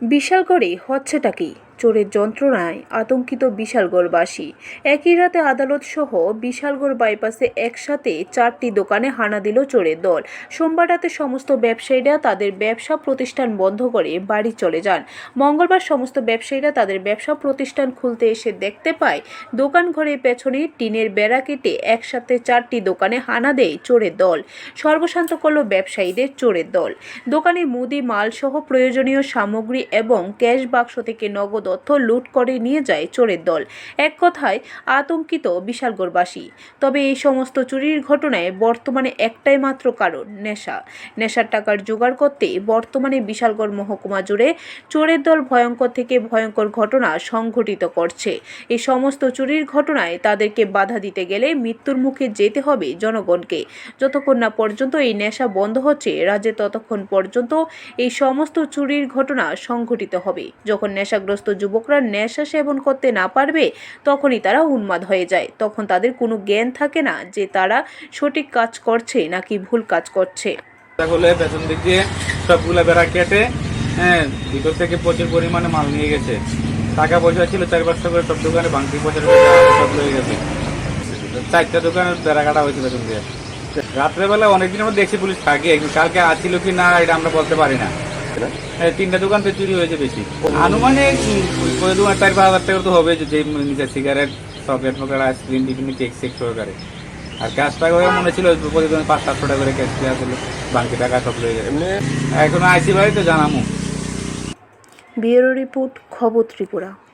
বিশালগড়ে হচ্ছেটা কি? চোরের যন্ত্রণায় আতঙ্কিত বিশালগড়বাসী। একই রাতে আদালত সহ বিশালগড় বাইপাসে একসাথে চারটি দোকানে হানা দিল চোরের দল। সোমবার রাতে সমস্ত ব্যবসায়ীরা তাদের ব্যবসা প্রতিষ্ঠান বন্ধ করে বাড়ি চলে যান। মঙ্গলবার সমস্ত ব্যবসায়ীরা তাদের ব্যবসা প্রতিষ্ঠান খুলতে এসে দেখতে পায়, দোকান ঘরের পেছনে টিনের বেড়া কেটে একসাথে চারটি দোকানে হানা দেয় চোরের দল। সর্বশান্ত করল ব্যবসায়ীদের চোরের দল। দোকানে মুদি, মালসহ প্রয়োজনীয় সামগ্রী এবং ক্যাশ বাক্স থেকে নগদ অর্থ লুট করে নিয়ে যায় চোরের দল। এক কথায়, আতঙ্কিত বিশালগড়বাসী। তবে এই সমস্ত চুরির ঘটনায় বর্তমানে একটাই মাত্র কারণ, নেশা। নেশার টাকার জোগাড় করতে বর্তমানে বিশালগড় মহকুমা জুড়ে চোরের দল ভয়ঙ্কর থেকে ভয়ঙ্কর ঘটনা সংঘটিত করছে। এই সমস্ত চুরির ঘটনায় তাদেরকে বাধা দিতে গেলে মৃত্যুর মুখে যেতে হবে জনগণকে। যতক্ষণ না পর্যন্ত এই নেশা বন্ধ হচ্ছে, রাজ্যে ততক্ষণ পর্যন্ত এই সমস্ত চুরির ঘটনা সংঘটিত হবে। যখন নেশাগ্রস্ত যুবকরা নেশা সেবন করতে না পারবে, তখনই তারা উন্মাদ হয়ে যায়। তখন তাদের কোনো জ্ঞান থাকে না যে তারা সঠিক কাজ করছে নাকি ভুল কাজ করছে। খুলে পেছন দিক দিয়ে সবগুলো বেড়া কেটে হ্যাঁ ভিতর থেকে প্রচুর পরিমাণে মাল নিয়ে গেছে। টাকা পয়সা ছিল, চার পাঁচটা করে সব দোকানে বাংতি পয়সা সব লয়ে গেছে। চারটা দোকানের বেড়া কাটা হয়েছে পেছন দিয়ে। রাত্রেবেলা অনেকদিন আমরা দেখছি পুলিশ থাকে, কালকে আসছিল কি না, এটা আমরা বলতে পারি না। হ্যাঁ, তিনটা দোকান তো চুরি হয়েছে বেশি। আনুমানিক করে দোকান চার পাঁচ হাজার টাকা তো হবে যে নিজের সিগারেট চকলেট ফকলেট আইসক্রিম বিভিন্ন কেক সেক সহকারে আর ক্যাশ টাকা মনে ছিল প্রতিদিন পাঁচ সাতশো টাকা করে ক্যাশ দেওয়া ছিল বাকি টাকা সব হয়ে যাবে এখন আইসি ভাই তো জানামো। ব্যুরো রিপোর্ট খবর ত্রিপুরা।